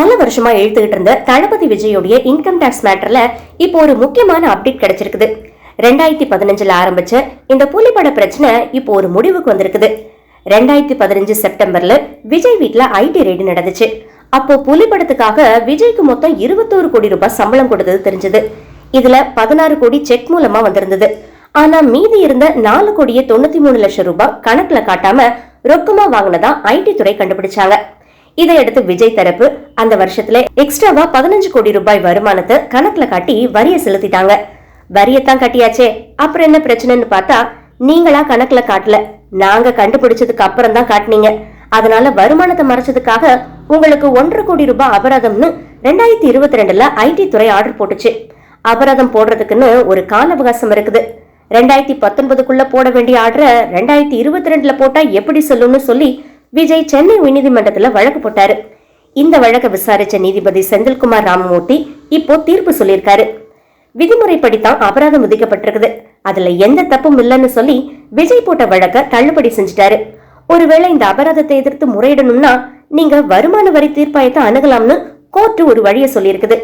பல வருஷமா எழுத்துக்கிட்டு இருந்த தளபதி விஜயோடைய இன்கம் டேக்ஸ் மேட்டர்ல இப்போ ஒரு முக்கியமான அப்டேட் கிடைச்சிருக்குது. ரெண்டாயிரத்தி பதினஞ்சுல ஆரம்பிச்ச இந்த புலிப்பட பிரச்சனை இப்போ ஒரு முடிவுக்கு வந்திருக்குது. ரெண்டாயிரத்தி பதினஞ்சு செப்டம்பர்ல விஜய் வீட்ல ஐடி ரெய்டு நடந்துச்சு. அப்போ புலிப்படத்துக்காக விஜய்க்கு மொத்தம் இருபத்தோரு கோடி ரூபாய் சம்பளம் கொடுத்தது தெரிஞ்சது. இதுல பதினாறு கோடி செக் மூலமா வந்திருந்தது. ஆனா மீதி இருந்த நாலு கோடியே தொண்ணூத்தி மூணு லட்சம் ரூபாய் கணக்குல காட்டாம ரொக்கமா வாங்கினதா ஐடி துறை கண்டுபிடிச்சாங்க. இதையடுத்து விஜய் தரப்பு அந்த வருஷத்துல எக்ஸ்ட்ராவா பதினஞ்சு கோடி ரூபாய் வருமானத்தை கணக்குல காட்டி வரிய செலுத்திட்டாங்க. வரியத்தான் கட்டியாச்சே. அப்புறம் என்ன பிரச்சனைன்னு பார்த்தா நீங்களா கணக்குல காட்டல. நாங்க கண்டுபிடிச்சதுக்கு அப்புறம் தான் காட்டுனீங்க. அதனால வருமானத்தை மறைச்சதுக்காக உங்களுக்கு ஒன்றரை கோடி ரூபாய் அபராதம்னு ரெண்டாயிரத்தி இருபத்தி ரெண்டுல ஐடி துறை ஆர்டர் போட்டுச்சு. அபராதம் போடுறதுக்குன்னு ஒரு கால அவகாசம் இருக்குது. ரெண்டாயிரத்தி பத்தொன்பதுக்குள்ள போட வேண்டிய ஆர்டரை ரெண்டாயிரத்தி இருபத்தி ரெண்டுல போட்டா எப்படி சொல்லும்னு சொல்லி விஜய் சென்னை உயர்நீதிமன்றத்துல வழக்கு போட்டாரு. இந்த வழக்கை விசாரிச்ச நீதிபதி செந்தில்குமார் ராமமூர்த்தி இப்போ தீர்ப்பு சொல்லியிருக்காரு. விதிமுறைப்படித்தான் அபராதம் விதிக்கப்பட்டிருக்குது. அதுல எந்த தப்பும் இல்லைன்னு சொல்லி விஜய் போட்ட வழக்க தள்ளுபடி செஞ்சுட்டாரு. ஒருவேளை இந்த அபராதத்தை எதிர்த்து முறையிடணும்னா நீங்க வருமான வரி தீர்ப்பாயத்தை அணுகலாம்னு கோர்ட்டு ஒரு வழியை சொல்லியிருக்குது.